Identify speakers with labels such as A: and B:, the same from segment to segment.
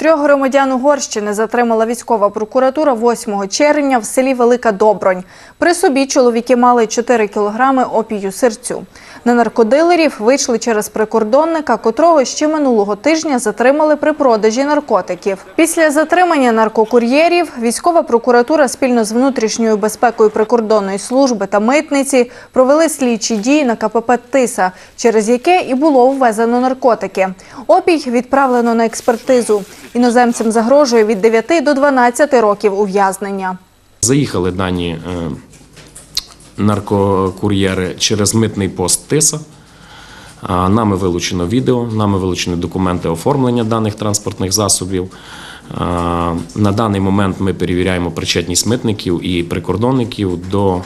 A: Трьох громадян Угорщини затримала військова прокуратура 8 червня в селі Велика Добронь. При собі чоловіки мали 4 кілограми опію сирцю. На наркодилерів вийшли через прикордонника, котрого ще минулого тижня затримали при продажі наркотиків. Після затримання наркокур'єрів військова прокуратура спільно з внутрішньою безпекою прикордонної служби та митниці провели слідчі дії на КПП Тиса, через яке і було ввезено наркотики. Опій відправлено на експертизу. Іноземцям загрожує від 9 до 12 років ув'язнення.
B: Заїхали дані е, наркокур'єри через митний пост Тиса. Нами вилучено відео, нами вилучені документи оформлення даних транспортних засобів. На даний момент ми перевіряємо причетність митників і прикордонників до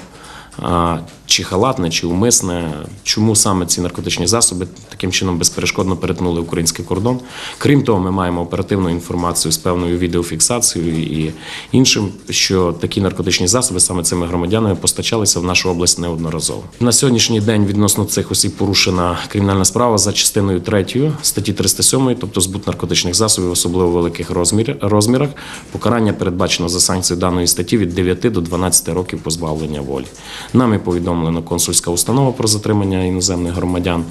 B: чи халатне, чи умисне, чому саме ці наркотичні засоби таким чином безперешкодно перетнули український кордон. Крім того, ми маємо оперативну інформацію з певною відеофіксацією і іншим, що такі наркотичні засоби саме цими громадянами постачалися в нашу область неодноразово. На сьогоднішній день відносно цих осіб порушена кримінальна справа за частиною 3 статті 307, тобто збут наркотичних засобів, особливо великих розмір- розмірах. Покарання передбачено за санкцією даної статті від 9 до 12 років позбавлення волі. Нами повідомлено консульська установа про затримання іноземних громадян.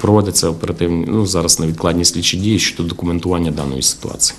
B: Проводяться оперативні ну зараз невідкладні слідчі дії щодо документування даної ситуації.